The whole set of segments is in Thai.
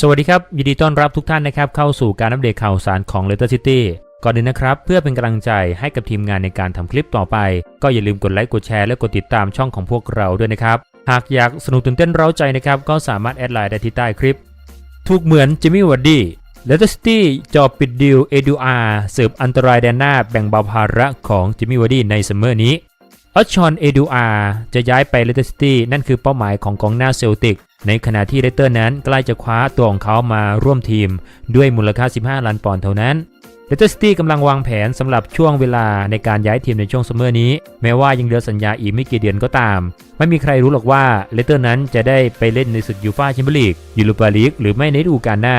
สวัสดีครับ ยินดีต้อนรับทุกท่านนะครับเข้าสู่การอัปเดตข่าวสารของ Letter City ก่อนอื่นนะครับ เพื่อเป็นกำลังใจให้กับทีมงานในการทำคลิปต่อไป ก็อย่าลืมกดไลค์กดแชร์และกดติดตามช่องของพวกเราด้วยนะครับ หากอยากสนุกตื่นเต้นเร้าใจนะครับ ก็สามารถแอดไลน์ได้ที่ใต้คลิป ถูกเหมือนจิมมี่วัดดี้เลตเตอร์ซิตี้จอบปิดดิวเอดูอาเสิร์ฟอันตรายแดนหน้าแบ่งเบาภาระของจิมมี่วัดดี้ในซัมเมอร์นี้ออชชอนเอดูอาจะย้ายไปเลสเตอร์ซิตี้นั่นคือเป้าหมายของกองหน้าเซลติก ในขณะที่เลสเตอร์นั้นใกล้จะคว้าตัวของเขามาร่วมทีมด้วยมูลค่า 15 ล้านปอนด์เท่านั้นเลสเตอร์ซิตี้กำลังวางแผนสำหรับช่วงเวลาในการย้ายทีมในช่วงซัมเมอร์นี้ แม้ว่ายังเหลือสัญญาอีกไม่กี่เดือนก็ตาม ไม่มีใครรู้หรอกว่าเลสเตอร์นั้นจะได้ไปเล่นในศึกยูฟ่าแชมเปี้ยนลีกยูโรปาลีกหรือไม่ในฤดูกาลหน้า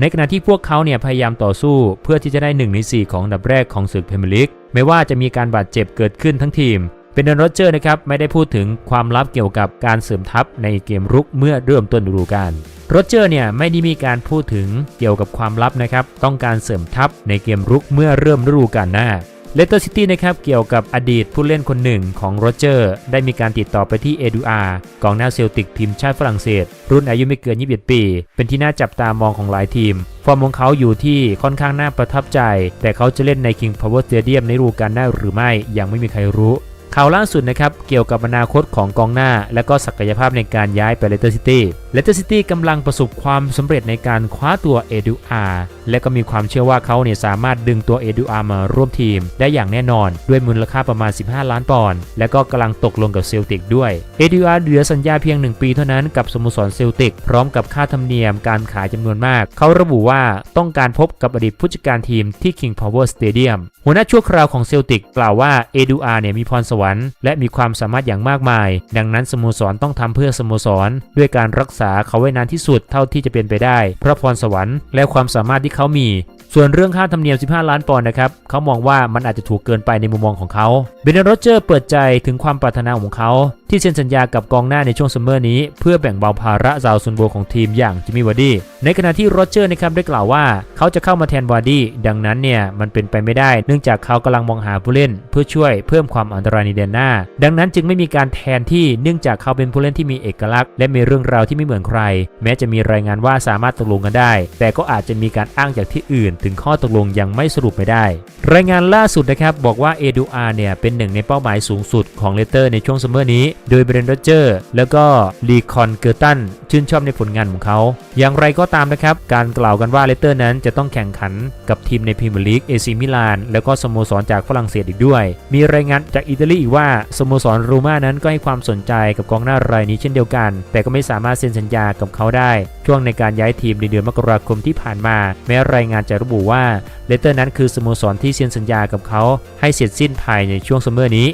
ในขณะที่พวกเขาเนี่ยพยายามต่อสู้เพื่อที่จะได้1ใน4ของดับแรกของศึกพรีเมียร์ลีกไม่ว่าจะมีการบาดเจ็บเกิดขึ้นทั้งทีม เป็นเดนโรเจอร์นะครับไม่ได้พูดถึงความลับเกี่ยวกับการเสริมทัพในเกมรุกเมื่อเริ่มต้นฤดูกาลโรเจอร์เนี่ยไม่ได้มีการพูดถึงเกี่ยวกับความลับนะครับต้องการเสริมทัพในเกมรุกเมื่อเริ่มฤดูกาลหน้าเลสเตอร์ซิตี้นะครับเกี่ยวกับอดีตผู้เล่นคนหนึ่งของโรเจอร์ ได้มีการติดต่อไปที่เอดูอาร์กองหน้าเซลติกทีมชาติฝรั่งเศส รุ่นอายุไม่เกิน 21 ปี เป็นที่น่าจับตามองของหลายทีม ฟอร์มของเขาอยู่ที่ค่อนข้างน่าประทับใจ แต่เขาจะเล่นใน King Power Stadium ในฤดูกาลหน้าหรือไม่ยังไม่มีใครรู้ ข่าวล่าสุดนะครับเกี่ยวกับอนาคตของกองหน้า และก็ศักยภาพในการย้ายไปเลสเตอร์ซิตี้เลสเตอร์ซิตี้กำลังประสบความสำเร็จในการคว้าตัวเอดูอาร์และก็มีความเชื่อว่าเขาเนี่ยสามารถดึงตัวเอดูอาร์มาร่วมทีม ได้อย่างแน่นอนด้วยมูลค่าประมาณ 15 ล้านปอนด์และก็กำลังตกลงกับเซลติกด้วยเอดูอาร์เหลือสัญญาเพียง 1 ปีเท่านั้นกับสโมสรเซลติก พร้อมกับค่าธรรมเนียมการขายจำนวนมาก เขาระบุว่าต้องการพบกับอดีตผู้จัดการทีมที่ King Power Stadium หัวหน้าชั่วคราวของเซลติกกล่าวว่าเอดูอาร์เนี่ยมีพรสวรรค์และมีความสามารถอย่างมากมาย ดังนั้นสโมสรต้องทำเพื่อสโมสร ด้วยการรักษาเขาไว้นานที่สุดเท่าที่จะเป็นไปได้ เพราะพรสวรรค์และความสามารถที่เขามีส่วนเรื่องค่าธรรมเนียม 15 ล้านปอนด์นะครับ เขามองว่ามันอาจจะถูกเกินไปในมุมมองของเขา เบนโรเจอร์เปิดใจถึงความปรารถนาของเขา ที่เซ็นสัญญากับกองหน้าในช่วงซัมเมอร์นี้ เพื่อแบ่งเบาภาระซาวซุนโบของทีมอย่างจิมมี่วาร์ดี้ในขณะที่โรเจอร์นะครับได้กล่าวว่า เขาจะเข้ามาแทนวาร์ดี้ดังนั้นเนี่ยมันเป็นไปไม่ได้ เนื่องจากเขากำลังมองหาผู้เล่น เพื่อช่วยเพิ่มความอันตรายในเดือนหน้า ดังนั้นจึงไม่มีการแทนที่เนื่องจากเขาเป็นผู้เล่นที่มีเอกลักษณ์และมีเรื่องราวที่ไม่เหมือนใคร แม้จะมีรายงานว่าสามารถตกลงกันได้ แต่ก็อาจจะมีการอ้างจากที่อื่น ถึงข้อตกลงยังไม่สรุปไม่ได้ รายงานล่าสุดนะครับบอกว่าเอดูอาร์เนี่ยเป็นหนึ่งในเป้าหมายสูงสุดของเลเตอร์ในช่วงซัมเมอร์นี้โดยเบรนด์โรเจอร์แล้วก็ลีคอนเกอร์ตันชื่นชอบในผลงานของเขา อย่างไรก็ตามนะครับ การกล่าวกันว่าเลสเตอร์นั้นจะต้องแข่งขันกับทีมในพรีเมียร์ลีกเอซิมิลานแล้วก็สโมสรจากฝรั่งเศสอีกด้วย มีรายงานจากอิตาลีอีกว่าสโมสรรูม่านั้นก็ให้ความสนใจกับกองหน้ารายนี้เช่นเดียวกัน แต่ก็ไม่สามารถเซ็นสัญญากับเขาได้ ช่วงในการย้ายทีมในเดือนมกราคมที่ผ่านมา แม้รายงานจะระบุว่าเลสเตอร์นั้นคือสโมสรที่เซ็นสัญญากับเขาให้เสร็จสิ้นภายในช่วงซัมเมอร์นี้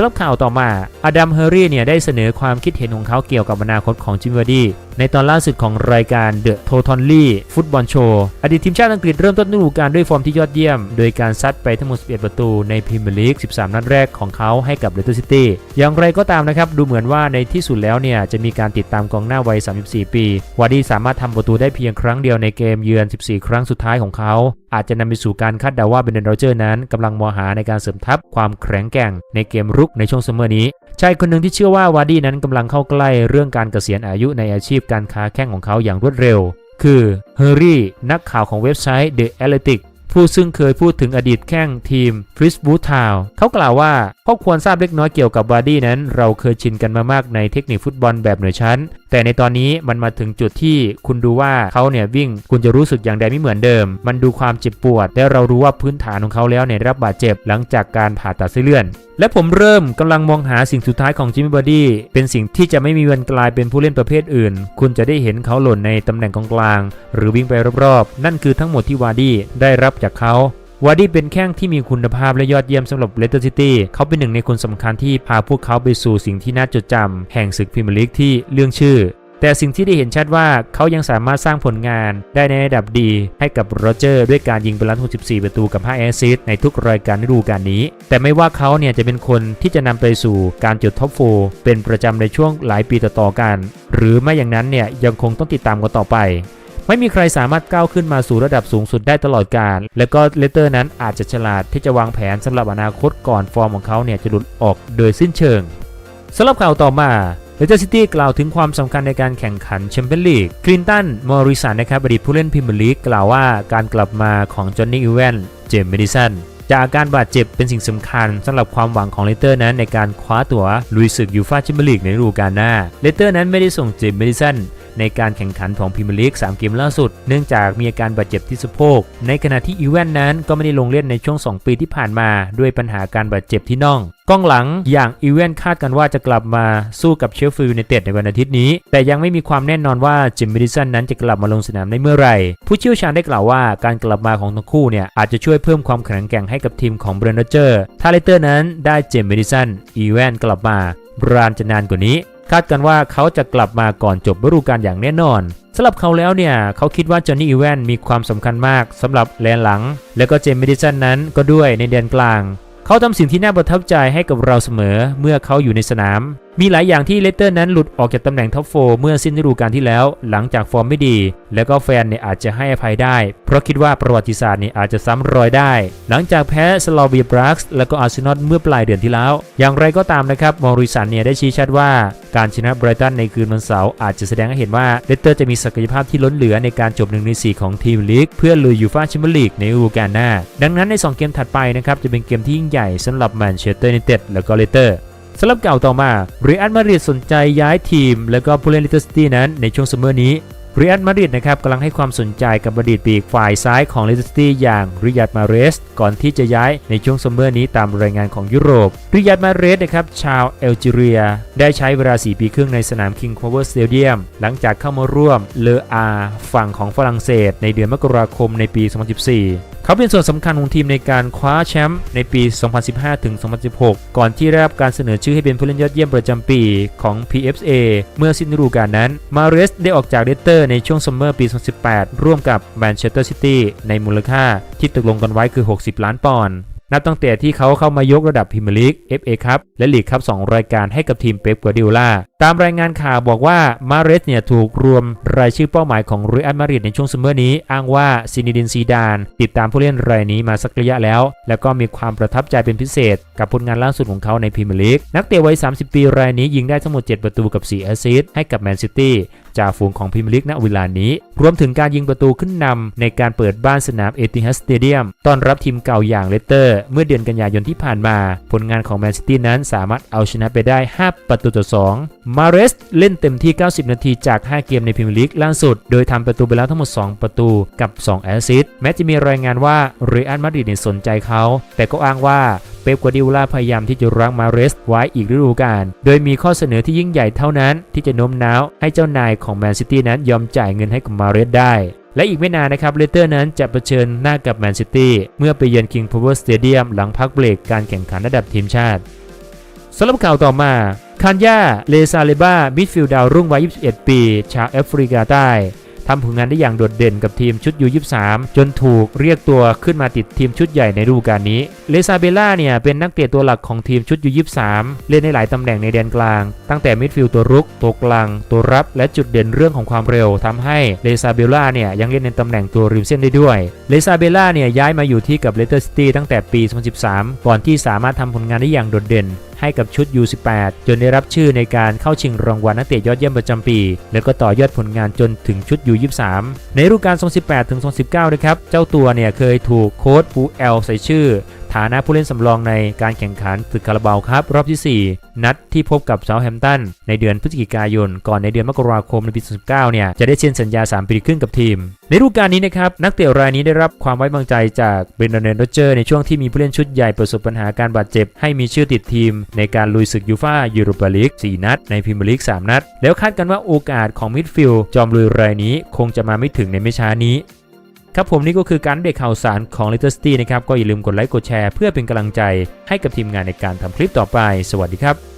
สำหรับข่าวต่อมาอดัมเฮอร์รี่เนี่ยได้เสนอความคิดเห็นของเขาเกี่ยวกับอนาคตของจิมวาร์ดี้ ในตอนล่าสุดของรายการ The t o t a l l y ฟุตบอลโชว์อดีตทีมชาติอังกฤษเริ่มต้นฤดูกาลด้วยฟอร์มที่ยอดเยี่ยม โดยการซัดไปทั้งหมด 11 ประตูในพรีเมียร์ลีก 13 นัดแรกของเขาให้กับเลสเตอร์ซิตี้อย่างไรก็ตามนะครับ ดูเหมือนว่าในที่สุดแล้วเนี่ยจะมีการติดตามกองหน้าวัย 34 ปีวาร์ดี้สามารถทำประตูได้เพียงครั้งเดียวในเกมเยือน 14 ครั้งสุดท้ายของเขา อาจจะนำไปสู่การคาดเดาว่าเบนเดนโรเจอร์นั้นกำลังมองหาในการเสริมทัพความแข็งแกร่งในเกมรุกในช่วงซัมเมอร์นี้ ชายคนหนึ่งที่เชื่อว่าวาดี้นั้นกำลังเข้าใกล้เรื่องการเกษียณอายุในอาชีพการค้าแข้งของเขาอย่างรวดเร็ว คือเฮอร์รี่นักข่าวของเว็บไซต์ The Athletic ผู้ซึ่งเคยพูดถึงอดีตแข้งทีมฟริสบูทาวเขากล่าวว่าพวกควรทราบเล็กน้อยเกี่ยวกับวาร์ดี้นั้น เราเคยชินกันมามากในเทคนิคฟุตบอลแบบเหนือชั้น แต่ในตอนนี้มันมาถึงจุดที่คุณดูว่าเขาเนี่ยวิ่งคุณจะรู้สึกอย่างใดไม่เหมือนเดิม มันดูความเจ็บปวด และเรารู้ว่าพื้นฐานของเขาแล้วเนี่ยรับบาดเจ็บหลังจากการผ่าตัดเส้นเลือดและผมเริ่มกำลังมองหาสิ่งสุดท้ายของจิมมี่บอดี้เป็นสิ่งที่จะไม่มีวันกลายเป็นผู้เล่นประเภทอื่น คุณจะได้เห็นเขาหล่นในตำแหน่งกองกลาง หรือวิ่งไปรอบๆ นั่นคือทั้งหมดที่วาดี้ได้รับจากเขาวาร์ดี้เป็นแข้งที่มีคุณภาพและยอดเยี่ยมสำหรับเลสเตอร์ซิตี้ เขาเป็นหนึ่งในคนสำคัญที่พาพวกเขาไปสู่สิ่งที่น่าจดจำแห่งศึกพรีเมียร์ลีกที่เรื่องชื่อ แต่สิ่งที่ได้เห็นชัดว่าเขายังสามารถสร้างผลงานได้ในระดับดีให้กับโรเจอร์ด้วยการยิงไปล้ว64 ประตูกับ 5 แอสซิสต์ในทุกรายการฤดูกาลนี้ แต่ไม่ว่าเขาเนี่ยจะเป็นคนที่จะนำไปสู่การจุดท็อปโฟเป็นประจำในช่วงหลายปีต่อๆกัน หรือไม่อย่างนั้นเนี่ยยังคงต้องติดตามกันต่อไป ไม่มีใครสามารถก้าวขึ้นมาสู่ระดับสูงสุดได้ตลอดกาลและก็เลเตอร์นั้นอาจจะฉลาดที่จะวางแผนสำหรับอนาคตก่อนฟอร์มของเขาเนี่ยจะหลุดออกโดยสิ้นเชิงสำหรับข่าวต่อมาเลสเตอร์ซิตี้กล่าวถึงความสำคัญในการแข่งขันแชมเปี้ยนลีก คลินตัน มอริสัน นะครับอดีตผู้เล่นพรีเมียร์ลีกกล่าวว่าการกลับมาของจอห์นนี่อีแวน เจมส์เมดิสัน จากอาการบาดเจ็บเป็นสิ่งสำคัญสำหรับความหวังของเลสเตอร์นั้นในการคว้าตั๋วลุยศึกยูฟ่าแชมเปี้ยนลีกในฤดูกาลหน้า เลสเตอร์นั้นไม่ได้ส่งเจมส์เมดิสัน ในการแข่งขันของพรีเมียร์ลีก3 เกมล่าสุด เนื่องจากมีอาการบาดเจ็บที่สะโพก ในขณะที่อีแวนนั้นก็ไม่ได้ลงเล่นในช่วง 2 ปีที่ผ่านมา ด้วยปัญหาการบาดเจ็บที่น่องกองหลังอย่างอีเวนคาดกันว่าจะกลับมาสู้กับเชลฟิลด์ยูไนเต็ดในวันอาทิตย์นี้ แต่ยังไม่มีความแน่นอนว่าจิมมิดิสันนั้นจะกลับมาลงสนามได้เมื่อไหร่ ผู้เชี่ยวชาญได้กล่าวว่าการกลับมาของทั้งคู่เนี่ยอาจจะช่วยเพิ่มความแข็งแกร่งให้กับทีมของเบรนด์เจอร์ถ้าเลเตอร์นั้นได้เจมมิดิสันอีเวนกลับมาบรานจะนานกว่านี้ คาดกันว่าเขาจะกลับมาก่อนจบฤดูกาลอย่างแน่นอนสำหรับเขาแล้วเนี่ย เขาคิดว่าจอห์นนี่อีแวนมีความสำคัญมากสำหรับแลนหลัง และก็เจมส์เมดิสันนั้นก็ด้วยในแดนกลาง เขาทำสิ่งที่น่าประทับใจให้กับเราเสมอเมื่อเขาอยู่ในสนาม มีหลายอย่างที่เลสเตอร์นั้นหลุดออกจากตำแหน่งท็อปโฟเมื่อสิ้นฤดูกาลที่แล้ว หลังจากฟอร์มไม่ดี แล้วก็แฟนเนี่ยอาจจะให้อภัยได้ เพราะคิดว่าประวัติศาสตร์เนี่ยอาจจะซ้ำรอยได้ หลังจากแพ้สลอวีบรักส์แล้วก็อาร์เซนอลเมื่อปลายเดือนที่แล้ว อย่างไรก็ตามนะครับมอริสันเนี่ยได้ชี้ชัดว่า การชนะไบรตันในคืนวันเสาร์อาจจะแสดงให้เห็นว่าเลสเตอร์จะมีศักยภาพที่ล้นเหลือในการจบหนึ่งในสี่ของทีมลีกเพื่อลุยยูฟ่าแชมเปี้ยนลีกในฤดูกาลหน้า ดังนั้นใน 2 เกมถัดไปนะครับจะเป็นเกมที่ยิ่งใหญ่สำหรับแมนเชสเตอร์ยูไนเต็ดแล้วก็เลสเตอร์ สำหรับเก่าต่อมาเรอัลมาดริดสนใจย้ายทีม แล้วก็ผู้เล่นลิเตอร์ซิตี้นั้นในช่วงซัมเมอร์นี้เรอัลมาดริดนะครับกำลังให้ความสนใจกับบดีดปีกฝ่ายซ้ายของลิเตอร์ซิตี้อย่างริยัดมาเรส ก่อนที่จะย้ายในช่วงซัมเมอร์นี้ตามรายงานของยุโรปริยัดมาเรสนะครับชาวเอลจีเรีย ได้ใช้เวลา 4 ปีครึ่งในสนาม King Power Stadium หลังจากเข้ามาร่วมเลออาฝั่งของฝรั่งเศส ในเดือนมกราคมในปี 2014 เขาเป็นส่วนสำคัญของทีมในการคว้าแชมป์ในปี 2015-2016 ก่อนที่ได้รับการเสนอชื่อให้เป็นผู้เล่นยอดเยี่ยมประจำปีของ PFA เมื่อสิ้นฤดูกาลนั้น มาเรสได้ออกจากเลสเตอร์ในช่วงซัมเมอร์ปี 2018 ร่วมกับแมนเชสเตอร์ซิตี้ในมูลค่าที่ตกลงกันไว้คือ 60 ล้านปอนด์นับตั้งแต่ที่เขาเข้ามายกระดับพรีเมียร์ลีก FA ครับและลีกครับ2รายการให้กับทีมเป๊ปกัวดิโอลา ตามรายงานข่าวบอกว่ามาเรสเนี่ยถูกรวมรายชื่อเป้าหมายของเรอัลมาดริดในช่วงซัมเมอร์นี้ อ้างว่าซินิดินซีดาน ติดตามผู้เล่นรายนี้มาสักระยะแล้ว แล้วก็มีความประทับใจเป็นพิเศษ กับผลงานล่าสุดของเขาในพรีเมียร์ลีกนักเตะวัย 30 ปีรายนี้ยิงได้ทั้งหมด 7 ประตูกับ 4 แอสซิสต์ให้กับแมนซิตี้จ่าฝูงของพรีเมียร์ลีกณเวลานี้ รวมถึงการยิงประตูขึ้นนำในการเปิดบ้านสนามเอติฮัดสเตเดียมต้อนรับทีมเก่าอย่างเลสเตอร์ เมื่อเดือนกันยายนที่ผ่านมา ผลงานของแมนซิตี้นั้นสามารถเอาชนะไปได้ 5 ประตูต่อ 2มาเรสเล่นเต็มที่ 90 นาทีจาก 5 เกมในพรีเมียร์ลีกล่าสุด โดยทำประตูไปแล้วทั้งหมด 2 ประตูกับ 2 แอสซิสต์แม้จะมีรายงานว่าเรอัลมาดริดสนใจเขา แต่ก็อ้างว่าเป๊ปกัวดิโอลาพยายามที่จะรั้งมาเรสไว้อีกฤดูกาล โดยมีข้อเสนอที่ยิ่งใหญ่เท่านั้น ที่จะโน้มน้าวให้เจ้านายของแมนซิตี้นั้นยอมจ่ายเงินให้กับมาเรสได้และอีกไม่นานนะครับเลสเตอร์นั้นจะเผชิญหน้ากับแมนซิตี้เมื่อไปเยือน King Power Stadium หลังพักเบรกการแข่งขันระดับทีมชาติ สำหรับข่าวต่อมาคันยาเลซาเลบามิดฟิลด์ดาวรุ่งวัย 21 ปี ชาวแอฟริกาใต้ทำผลงานได้อย่างโดดเด่นกับทีมชุดยู23 จนถูกเรียกตัวขึ้นมาติดทีมชุดใหญ่ในฤดูกาลนี้ เลซาเบล่าเนี่ยเป็นนักเตะตัวหลักของทีมชุดยู23 เล่นในหลายตำแหน่งในแดนกลาง ตั้งแต่มิดฟิลด์ตัวรุก ตัวกลาง ตัวรับ และจุดเด่นเรื่องของความเร็วทำให้เลซาเบล่าเนี่ยยังเล่นในตำแหน่งตัวริมเส้นได้ด้วย เลซาเบล่าเนี่ยย้ายมาอยู่ที่กับเลสเตอร์ซิตี้ตั้งแต่ปี 2013 ก่อนที่สามารถทำผลงานได้อย่างโดดเด่น ให้กับชุด U18 จนได้รับชื่อในการเข้าชิงรางวัลนักเตะยอดเยี่ยมประจำปี และก็ต่อยอดผลงานจนถึงชุด U23 ในฤดูกาล2018ถึง2019นะครับเจ้าตัวเนี่ยเคยถูกโค้ชปูเอลใส่ชื่อ ฐานะผู้เล่นสำรองในการแข่งขันศึกคาราบาวครับ รอบที่ 4 นัดที่พบกับเซาแฮมตันในเดือนพฤศจิกายน ก่อนในเดือนมกราคมในปี 2019 เนี่ย จะได้เซ็นสัญญา 3 ปีครึ่งกับทีม ในฤดูกาลนี้นะครับ นักเตะรายนี้ได้รับความไว้วางใจจากเบรนดอนเนโรเจอร์ในช่วงที่มีผู้เล่นชุดใหญ่ประสบปัญหาการบาดเจ็บ ให้มีชื่อติดทีม ในการลุยศึกยูฟ่ายูโรปาลีก 4 นัด ในพรีเมียร์ลีก 3 นัด แล้วคาดกันว่าโอกาสของมิดฟิลด์จอมลุยรายนี้คงจะมาไม่ถึงในไม่ช้านี้ ครับผมนี่ก็คือการอัปเดตข่าวสารของ l i t t l e City นะครับ ก็อย่าลืมกดไลค์กดแชร์เพื่อเป็นกำลังใจให้กับทีมงานในการทำคลิปต่อไป สวัสดีครับ